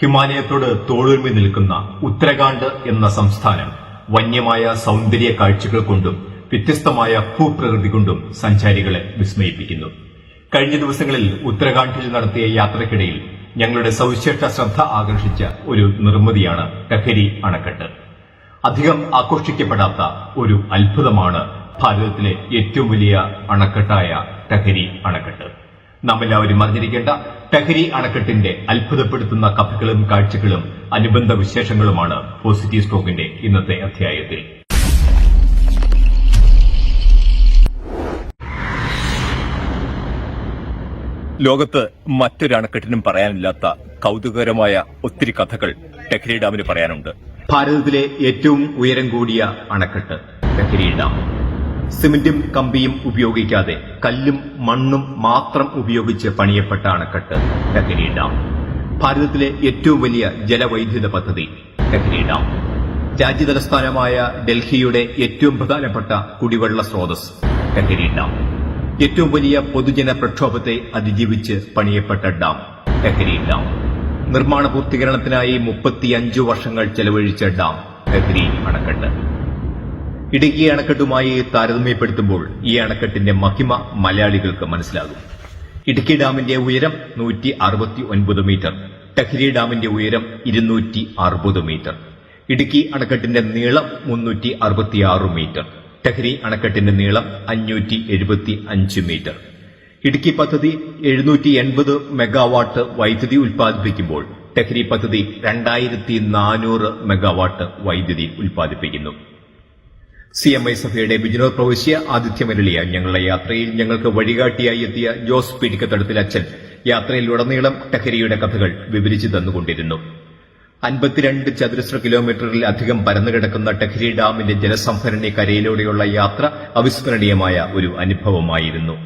ഹിമാലയത്തോട് തോളുരുമി നിൽക്കുന്ന ഉത്തരാഖണ്ഡ് എന്ന സംസ്ഥാനം വന്യമായ സൗന്ദര്യ കാഴ്ചകൾ കൊണ്ടും വ്യത്യസ്തമായ ഭൂപ്രകൃതി കൊണ്ടും സഞ്ചാരികളെ വിസ്മയിപ്പിക്കുന്നു. കഴിഞ്ഞ ദിവസങ്ങളിൽ ഉത്തരാഖണ്ഡിൽ നടത്തിയ യാത്രക്കിടയിൽ ഞങ്ങളുടെ സവിശേഷ ശ്രദ്ധ ആകർഷിച്ച ഒരു നിർമ്മിതിയാണ് ടഹരി അണക്കെട്ട്. അധികം ആഘോഷിക്കപ്പെടാത്ത ഒരു അത്ഭുതമാണ് ഭാരതത്തിലെ ഏറ്റവും വലിയ അണക്കെട്ടായ ടഹരി അണക്കെട്ട്. നാം എല്ലാവരും അറിഞ്ഞിരിക്കേണ്ട ടഹരി അണക്കെട്ടിന്റെ അത്ഭുതപ്പെടുത്തുന്ന കഥകളും കാഴ്ചകളും അനുബന്ധ വിശേഷങ്ങളുമാണ് പോസിറ്റീവ് സ്റ്റോക്കിന്റെ ഇന്നത്തെ അധ്യായത്തിൽ. ലോകത്ത് മറ്റൊരു അണക്കെട്ടിനും പറയാനില്ലാത്ത കൗതുകകരമായ ഒത്തിരി കഥകൾ ടെഹരി ഡാമിന് പറയാനുണ്ട്. ഭാരതത്തിലെ ഏറ്റവും ഉയരം കൂടിയ അണക്കെട്ട് ടെഹരി ഡാം. സിമന്റും കമ്പിയും ഉപയോഗിക്കാതെ കല്ലും മണ്ണും മാത്രം ഉപയോഗിച്ച് പണിയപ്പെട്ട അണക്കെട്ട് ടഹരി ഡാം. ഭാരതത്തിലെ ഏറ്റവും വലിയ ജലവൈദ്യുത പദ്ധതി ടഹരി ഡാം. രാജ്യതലസ്ഥാനമായ ഡൽഹിയുടെ ഏറ്റവും പ്രധാനപ്പെട്ട കുടിവെള്ള സ്രോതസ് ടഹരി ഡാം. ഏറ്റവും വലിയ പൊതുജന പ്രക്ഷോഭത്തെ അതിജീവിച്ച് പണിയപ്പെട്ട ഡാം ടഹരി ഡാം. നിർമ്മാണ പൂർത്തീകരണത്തിനായി മുപ്പത്തിയഞ്ചു വർഷങ്ങൾ ചെലവഴിച്ച ഡാം കക്കരി അണക്കെട്ട് ഇടുക്കി അണക്കെട്ടുമായി താരതമ്യപ്പെടുത്തുമ്പോൾ ഈ അണക്കെട്ടിന്റെ മഹിമ മലയാളികൾക്ക് മനസ്സിലാകും. ഇടുക്കി ഡാമിന്റെ ഉയരം നൂറ്റി അറുപത്തി ഒൻപത് മീറ്റർ ടഹരി ഡാമിന്റെ ഉയരം ഇരുന്നൂറ്റി അറുപത് മീറ്റർ ഇടുക്കി അണക്കെട്ടിന്റെ നീളം മുന്നൂറ്റി അറുപത്തിയാറ് മീറ്റർ ടഹരി അണക്കെട്ടിന്റെ നീളം അഞ്ഞൂറ്റി എഴുപത്തി അഞ്ച് മീറ്റർ. ഇടുക്കി പദ്ധതി എഴുന്നൂറ്റി എൺപത് മെഗാവാട്ട് വൈദ്യുതി ഉൽപ്പാദിപ്പിക്കുമ്പോൾ ടെഹരി പദ്ധതി രണ്ടായിരത്തി നാനൂറ് മെഗാവാട്ട് വൈദ്യുതി ഉൽപ്പാദിപ്പിക്കുന്നു. സി എം ഐ സഭയുടെ ബിജിനോർ പ്രവിശ്യ ആതിഥ്യമരളിയ ഞങ്ങളുടെ യാത്രയിൽ ഞങ്ങൾക്ക് വഴികാട്ടിയായി എത്തിയ ജോസ് പിടിക്കത്തടത്തിൽ അച്ഛൻ. യാത്രയിലുടനീളം ടഹരിയുടെ കഥകൾ വിവരിച്ചു തന്നുകൊണ്ടിരുന്നു. അൻപത്തിരണ്ട് ചതുരശ്ര കിലോമീറ്ററിൽ അധികം പരന്നുകിടക്കുന്ന ടെഹരി ഡാമിന്റെ ജലസംഭരണി കരയിലൂടെയുള്ള യാത്ര അവിസ്മരണീയമായ ഒരു അനുഭവമായിരുന്നു.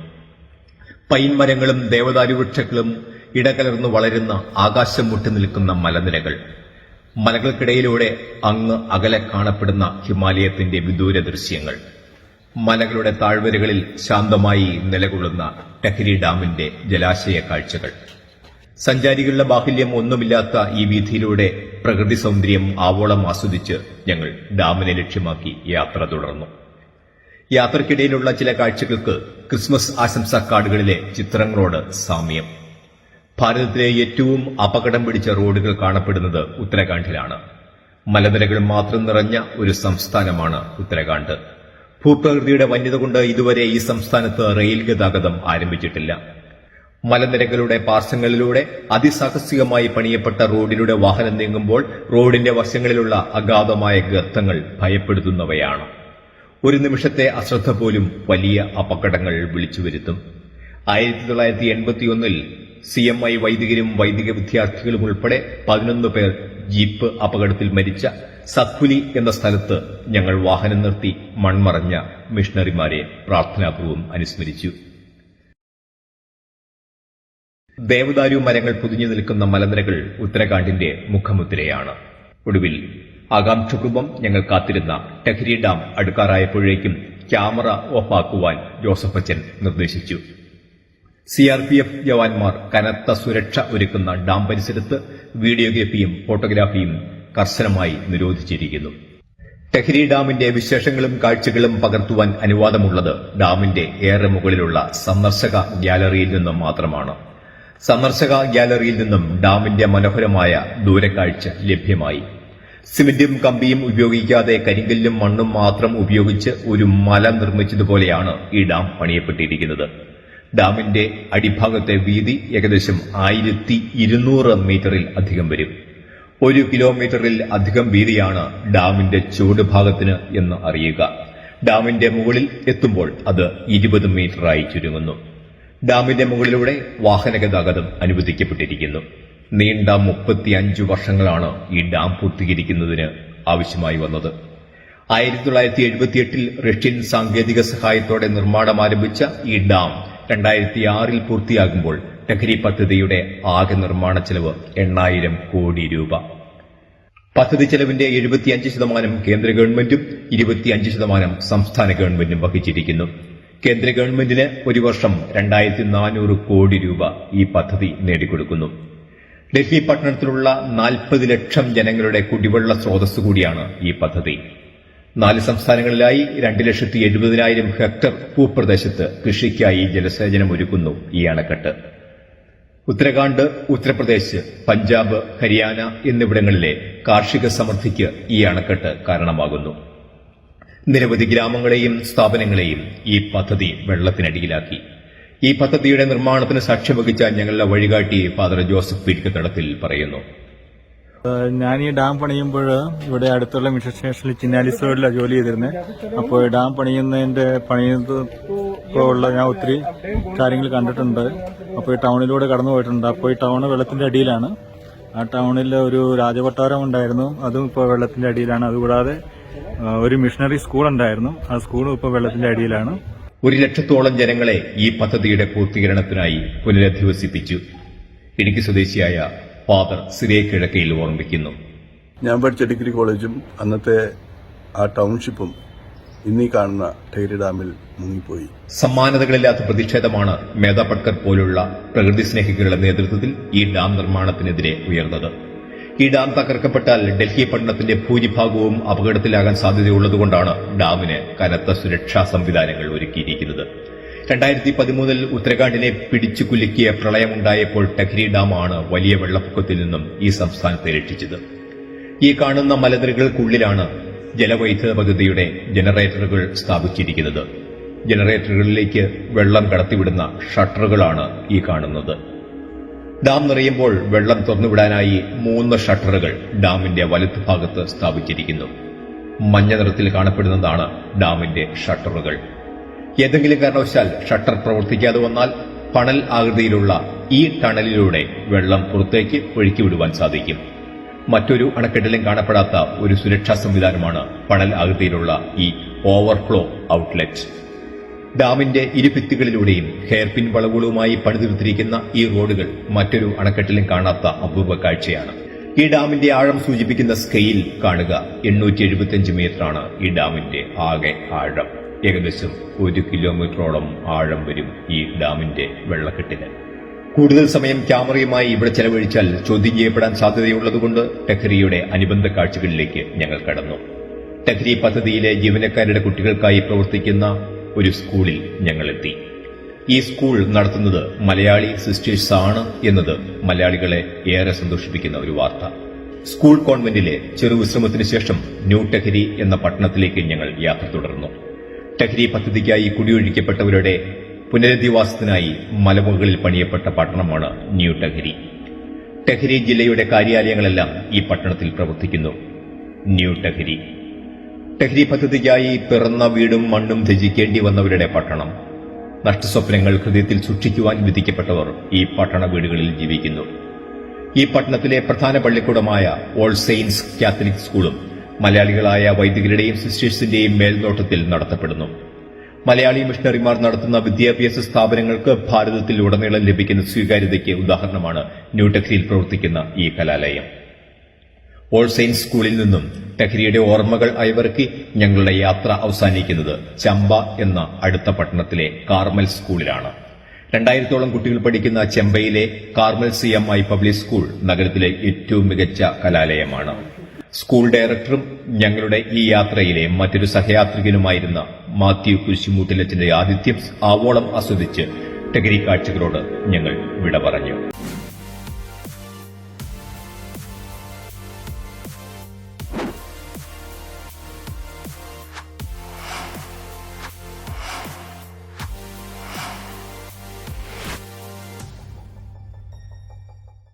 പൈൻ മരങ്ങളും ദേവദാരു വൃക്ഷങ്ങളും ഇടകലർന്നു വളരുന്ന ആകാശം മുട്ടി നിൽക്കുന്ന മലനിരകൾ. മലകൾക്കിടയിലൂടെ അങ്ങ് അകലെ കാണപ്പെടുന്ന ഹിമാലയത്തിന്റെ വിദൂര ദൃശ്യങ്ങൾ മലകളുടെ താഴ്വരകളിൽ ശാന്തമായി നിലകൊള്ളുന്ന ടെഹരി ഡാമിന്റെ ജലാശയ കാഴ്ചകൾ. സഞ്ചാരികളുടെ ബാഹുല്യം ഒന്നുമില്ലാത്ത ഈ വീഥിയിലൂടെ പ്രകൃതി സൗന്ദര്യം ആവോളം ആസ്വദിച്ച് ഞങ്ങൾ ഡാമിനെ ലക്ഷ്യമാക്കി യാത്ര തുടർന്നു. യാത്രക്കിടയിലുള്ള ചില കാഴ്ചകൾക്ക് ക്രിസ്മസ് ആശംസാ കാർഡുകളിലെ ചിത്രങ്ങളോട് സാമ്യം. ഭാരതത്തിലെ ഏറ്റവും അപകടം പിടിച്ച റോഡുകൾ കാണപ്പെടുന്നത് ഉത്തരാഖണ്ഡിലാണ്. മലനിരകൾ മാത്രം നിറഞ്ഞ ഒരു സംസ്ഥാനമാണ് ഉത്തരാഖണ്ഡ്. ഭൂപ്രകൃതിയുടെ വന്യത കൊണ്ട് ഇതുവരെ ഈ സംസ്ഥാനത്ത് റെയിൽ ഗതാഗതം ആരംഭിച്ചിട്ടില്ല. മലനിരകളുടെ പാർശ്വങ്ങളിലൂടെ അതിസാഹസികമായി പണിയപ്പെട്ട റോഡിലൂടെ വാഹനം നീങ്ങുമ്പോൾ റോഡിന്റെ വശങ്ങളിലുള്ള അഗാധമായ ഗർത്തങ്ങൾ ഭയപ്പെടുത്തുന്നവയാണ്. ഒരു നിമിഷത്തെ അശ്രദ്ധ പോലും വലിയ അപകടങ്ങൾ വിളിച്ചു വരുത്തും ആയിരത്തി തൊള്ളായിരത്തി എൺപത്തിയൊന്നിൽ സി എം ഐ വൈദികരും വൈദിക വിദ്യാർത്ഥികളും ഉൾപ്പെടെ പതിനൊന്ന് പേർ ജീപ്പ് അപകടത്തിൽ മരിച്ച സഖുലി എന്ന സ്ഥലത്ത് ഞങ്ങൾ വാഹനം നിർത്തി മൺമറഞ്ഞ മിഷണറിമാരെ പ്രാർത്ഥനാപൂർവം അനുസ്മരിച്ചു. ദേവദാരു മരങ്ങൾ പൊതിഞ്ഞു നിൽക്കുന്ന മലനിരകൾ ഉത്തരാഖണ്ഡിന്റെ മുഖമുദ്രയാണ്. ഒടുവിൽ ആകാംക്ഷപൂർവം ഞങ്ങൾ കാത്തിരുന്ന ടെഹ്രി ഡാം അടുക്കാറായപ്പോഴേക്കും ക്യാമറ ഓഫാക്കുവാൻ ജോസഫ് അച്ചൻ നിർദ്ദേശിച്ചു. സി ആർ പി എഫ് ജവാന്മാർ കനത്ത സുരക്ഷ ഒരുക്കുന്ന ഡാം പരിസരത്ത് വീഡിയോഗ്രാഫിയും ഫോട്ടോഗ്രാഫിയും കർശനമായി നിരോധിച്ചിരിക്കുന്നു. ടെഹ്രി ഡാമിന്റെ വിശേഷങ്ങളും കാഴ്ചകളും പകർത്തുവാൻ അനുവാദമുള്ളത് ഡാമിന്റെ ഏറെ മുകളിലുള്ള സന്ദർശക ഗ്യാലറിയിൽ നിന്നും മാത്രമാണ്. സന്ദർശക ഗ്യാലറിയിൽ നിന്നും ഡാമിന്റെ മനോഹരമായ ദൂരക്കാഴ്ച ലഭ്യമായി. സിമെന്റും കമ്പിയും ഉപയോഗിക്കാതെ കരിങ്കല്ലും മണ്ണും മാത്രം ഉപയോഗിച്ച് ഒരു മല നിർമ്മിച്ചതുപോലെയാണ് ഈ ഡാം പണിയപ്പെട്ടിരിക്കുന്നത്. ഡാമിന്റെ അടിഭാഗത്തെ വീതി ഏകദേശം ആയിരത്തി ഇരുന്നൂറ് മീറ്ററിൽ അധികം വരും. ഒരു കിലോമീറ്ററിൽ അധികം വീതിയാണ് ഡാമിന്റെ ചുവടുഭാഗത്തിന് എന്ന് അറിയുക. ഡാമിന്റെ മുകളിൽ എത്തുമ്പോൾ അത് ഇരുപത് മീറ്ററായി ചുരുങ്ങുന്നു. ഡാമിന്റെ മുകളിലൂടെ വാഹന ഗതാഗതം അനുവദിക്കപ്പെട്ടിരിക്കുന്നു. നീണ്ട മുപ്പത്തിയഞ്ച് വർഷങ്ങളാണ് ഈ ഡാം പൂർത്തീകരിക്കുന്നതിന് ആവശ്യമായി വന്നത്. ആയിരത്തി തൊള്ളായിരത്തി എഴുപത്തിയെട്ടിൽ റഷ്യൻ സാങ്കേതിക സഹായത്തോടെ നിർമ്മാണം ആരംഭിച്ച ഈ ഡാം രണ്ടായിരത്തി ആറിൽ പൂർത്തിയാകുമ്പോൾ ടഹരി പദ്ധതിയുടെ ആകെ നിർമ്മാണ ചെലവ് എണ്ണായിരം കോടി രൂപ. പദ്ധതി ചെലവിന്റെ എഴുപത്തിയഞ്ച് ശതമാനം കേന്ദ്ര ഗവൺമെന്റും ഇരുപത്തിയഞ്ച് ശതമാനം സംസ്ഥാന ഗവൺമെന്റും വഹിച്ചിരിക്കുന്നു. കേന്ദ്ര ഗവൺമെന്റിന് ഒരു വർഷം രണ്ടായിരത്തി നാനൂറ് കോടി രൂപ ഈ പദ്ധതി നേടിക്കൊടുക്കുന്നു. ഡൽഹി പട്ടണത്തിലുള്ള നാൽപ്പത് ലക്ഷം ജനങ്ങളുടെ കുടിവെള്ള സ്രോതസ് കൂടിയാണ് ഈ പദ്ധതി. നാല് സംസ്ഥാനങ്ങളിലായി രണ്ട് ലക്ഷത്തി എഴുപതിനായിരം ഹെക്ടർ ഭൂപ്രദേശത്ത് കൃഷിക്കായി ജലസേചനം ഒരുക്കുന്നു ഈ അണക്കെട്ട്. ഉത്തരാഖണ്ഡ് ഉത്തർപ്രദേശ് പഞ്ചാബ് ഹരിയാന എന്നിവിടങ്ങളിലെ കാർഷിക സമൃദ്ധിക്ക് ഈ അണക്കെട്ട് കാരണമാകുന്നു. നിരവധി ഗ്രാമങ്ങളെയും സ്ഥാപനങ്ങളെയും ഈ പദ്ധതി വെള്ളത്തിനടിയിലാക്കി. ഈ പദ്ധതിയുടെ നിർമ്മാണത്തിന് സാക്ഷ്യം വഹിച്ച ഞങ്ങളുടെ വഴികാട്ടി ഫാദർ ജോസഫ് പീഡിക്കത്തടത്തിൽ പറയുന്നു. ഞാൻ ഈ ഡാം പണിയുമ്പോൾ ഇവിടെ അടുത്തുള്ള മിഷൻ സ്റ്റേഷനിൽ ചിന്നാലിസോഡിലാണ് ജോലി ചെയ്തിരുന്നത് അപ്പോൾ ഡാം പണിയുന്നതിന്റെ പണിയുള്ള ഞാൻ ഒത്തിരി കാര്യങ്ങൾ കണ്ടിട്ടുണ്ട്. അപ്പോൾ ഈ ടൗണിലൂടെ കടന്നു പോയിട്ടുണ്ട്. അപ്പോൾ ഈ ടൗൺ വെള്ളത്തിന്റെ അടിയിലാണ്. ആ ടൗണിൽ ഒരു രാജകൊട്ടാരം ഉണ്ടായിരുന്നു. അതും ഇപ്പോൾ വെള്ളത്തിന്റെ അടിയിലാണ്. അതുകൂടാതെ ഒരു മിഷണറി സ്കൂൾ ഉണ്ടായിരുന്നു. ആ സ്കൂളും ഇപ്പോൾ വെള്ളത്തിന്റെ അടിയിലാണ്. ഒരു ലക്ഷത്തോളം ജനങ്ങളെ ഈ പദ്ധതിയുടെ പൂർത്തീകരണത്തിനായി പുനരധിവസിപ്പിച്ചു. ഇടുക്കി സ്വദേശിയായ ഫാദർ സിരേ കിഴക്കയിൽ ഓർമ്മിക്കുന്നു. ഞാൻ പഠിച്ച ഡിഗ്രി കോളേജും അന്നത്തെ ആ ടൗൺഷിപ്പും ഇന്നീ കാണുന്ന ടൈരി ഡാമിൽ മുങ്ങിപ്പോയി. സമ്മാനതകളില്ലാത്ത പ്രതിഷേധമാണ് മേധാപട്കർ പോലുള്ള പ്രകൃതി സ്നേഹികളുടെ നേതൃത്വത്തിൽ ഈ ഡാം നിർമ്മാണത്തിനെതിരെ ഉയർന്നത്. ഈ ഡാം തകർക്കപ്പെട്ടാൽ ഡൽഹി പട്ടണത്തിന്റെ ഭൂരിഭാഗവും അപകടത്തിലാകാൻ സാധ്യതയുള്ളതുകൊണ്ടാണ് ഡാമിന് കനത്ത സുരക്ഷാ സംവിധാനങ്ങൾ ഒരുക്കിയിരിക്കുന്നത്. രണ്ടായിരത്തി പതിമൂന്നിൽ ഉത്തരാഖണ്ഡിനെ പിടിച്ചു കുലുക്കിയ പ്രളയമുണ്ടായപ്പോൾ ടഹ്രി ഡാമാണ് വലിയ വെള്ളപ്പൊക്കത്തിൽ നിന്നും ഈ സംസ്ഥാനത്തെ രക്ഷിച്ചത്. ഈ കാണുന്ന മലനിരകൾക്കുള്ളിലാണ് ജലവൈദ്യുത പദ്ധതിയുടെ ജനറേറ്ററുകൾ സ്ഥാപിച്ചിരിക്കുന്നത്. ജനറേറ്ററുകളിലേക്ക് വെള്ളം കടത്തിവിടുന്ന ഷട്ടറുകളാണ് ഈ കാണുന്നത്. ഡാം നിറയുമ്പോൾ വെള്ളം തുറന്നുവിടാനായി മൂന്ന് ഷട്ടറുകൾ ഡാമിന്റെ വലത്തുഭാഗത്ത് സ്ഥാപിച്ചിരിക്കുന്നു. മഞ്ഞ നിറത്തിൽ കാണപ്പെടുന്നതാണ് ഡാമിന്റെ ഷട്ടറുകൾ. ഏതെങ്കിലും കാരണവശാൽ ഷട്ടർ പ്രവർത്തിക്കാതെ വന്നാൽ പണൽ ആകൃതിയിലുള്ള ഈ ടണലിലൂടെ വെള്ളം പുറത്തേക്ക് ഒഴുക്കിവിടുവാൻ സാധിക്കും. മറ്റൊരു അണക്കെട്ടിലും കാണപ്പെടാത്ത ഒരു സുരക്ഷാ സംവിധാനമാണ് പണൽ ആകൃതിയിലുള്ള ഈ ഓവർഫ്ലോ ഔട്ട്ലെറ്റ്. ഡാമിന്റെ ഇരുഭിത്തികളിലൂടെയും ഹെയർപിൻ വളവുകളുമായി പണിതീർത്തിരിക്കുന്ന ഈ റോഡുകൾ മറ്റൊരു അണക്കെട്ടിലും കാണാത്ത അപൂർവ കാഴ്ചയാണ്. ഈ ഡാമിന്റെ ആഴം സൂചിപ്പിക്കുന്ന സ്കെയിൽ കാണുക എണ്ണൂറ്റി എഴുപത്തിയഞ്ച് മീറ്ററാണ് ഈ ഡാമിന്റെ ആകെ ആഴം. ഏകദേശം ഒരു കിലോമീറ്ററോളം ആഴം വരും ഈ ഡാമിന്റെ വെള്ളക്കെട്ടിന്. കൂടുതൽ സമയം ക്യാമറയുമായി ഇവിടെ ചെലവഴിച്ചാൽ ചോദ്യം ചെയ്യപ്പെടാൻ സാധ്യതയുള്ളതുകൊണ്ട് ടെഹ്രിയുടെ അനുബന്ധ കാഴ്ചകളിലേക്ക് ഞങ്ങൾ കടന്നു. ടെഹ്രി പദ്ധതിയിലെ ജീവനക്കാരുടെ കുട്ടികൾക്കായി പ്രവർത്തിക്കുന്ന ഒരു സ്കൂളിൽ ഞങ്ങളെത്തി. ഈ സ്കൂൾ നടത്തുന്നത് മലയാളി സിസ്റ്റേഴ്സ് ആണ് എന്നത് മലയാളികളെ ഏറെ സന്തോഷിപ്പിക്കുന്ന ഒരു വാർത്ത. സ്കൂൾ കോൺവെന്റിലെ ചെറു വിശ്രമത്തിന് ശേഷം ന്യൂ ടെഹരി എന്ന പട്ടണത്തിലേക്ക് ഞങ്ങൾ യാത്ര തുടർന്നു. ടെഹരി പദ്ധതിക്കായി കുടിയൊഴിക്കപ്പെട്ടവരുടെ പുനരധിവാസത്തിനായി മലമുകളിൽ പണിയപ്പെട്ട പട്ടണമാണ് ന്യൂ ടെഹരി. ടെഹരി ജില്ലയുടെ കാര്യാലയങ്ങളെല്ലാം ഈ പട്ടണത്തിൽ പ്രവർത്തിക്കുന്നു. ന്യൂ ടെഹരി. ടെഹരി പദ്ധതിക്കായി പിറന്ന വീടും മണ്ണും ത്യജിക്കേണ്ടി വന്നവരുടെ പട്ടണം. നഷ്ടസ്വപ്നങ്ങൾ ഹൃദയത്തിൽ സൂക്ഷിക്കുവാൻ വിധിക്കപ്പെട്ടവർ ഈ പട്ടണ വീടുകളിൽ ജീവിക്കുന്നു. ഈ പട്ടണത്തിലെ പ്രധാന പള്ളിക്കൂടമായ ഓൾ സെയിൻസ് കാത്തലിക് സ്കൂളും മലയാളികളായ വൈദികരുടെയും സിസ്റ്റേഴ്സിന്റെയും മേൽനോട്ടത്തിൽ നടത്തപ്പെടുന്നു. മലയാളി മിഷണറിമാർ നടത്തുന്ന വിദ്യാഭ്യാസ സ്ഥാപനങ്ങൾക്ക് ഭാരതത്തിൽ ഉടനീളം ലഭിക്കുന്ന സ്വീകാര്യതയ്ക്ക് ഉദാഹരണമാണ് ന്യൂഡൽഹിയിൽ പ്രവർത്തിക്കുന്ന ഈ കലാലയം. ഓൾ സെയിൻസ് സ്കൂളിൽ നിന്നും ടെഹ്രിയുടെ ഓർമ്മകൾ അയവർക്കി ഞങ്ങളുടെ യാത്ര അവസാനിക്കുന്നത് ചമ്പ എന്ന അടുത്ത പട്ടണത്തിലെ കാർമൽ സ്കൂളിലാണ്. രണ്ടായിരത്തോളം കുട്ടികൾ പഠിക്കുന്ന ചെമ്പയിലെ Carmel C M I public school നഗരത്തിലെ ഏറ്റവും മികച്ച കലാലയമാണ്. സ്കൂൾ ഡയറക്ടറും ഞങ്ങളുടെ ഈ യാത്രയിലെ മറ്റൊരു സഹയാത്രികനുമായിരുന്ന മാത്യു കുരിശിമൂട്ടിലച്ചന്റെ ആതിഥ്യം ആവോളം ആസ്വദിച്ച് ടെഗ്രി കാഴ്ചകളോട് ഞങ്ങൾ വിട പറഞ്ഞു.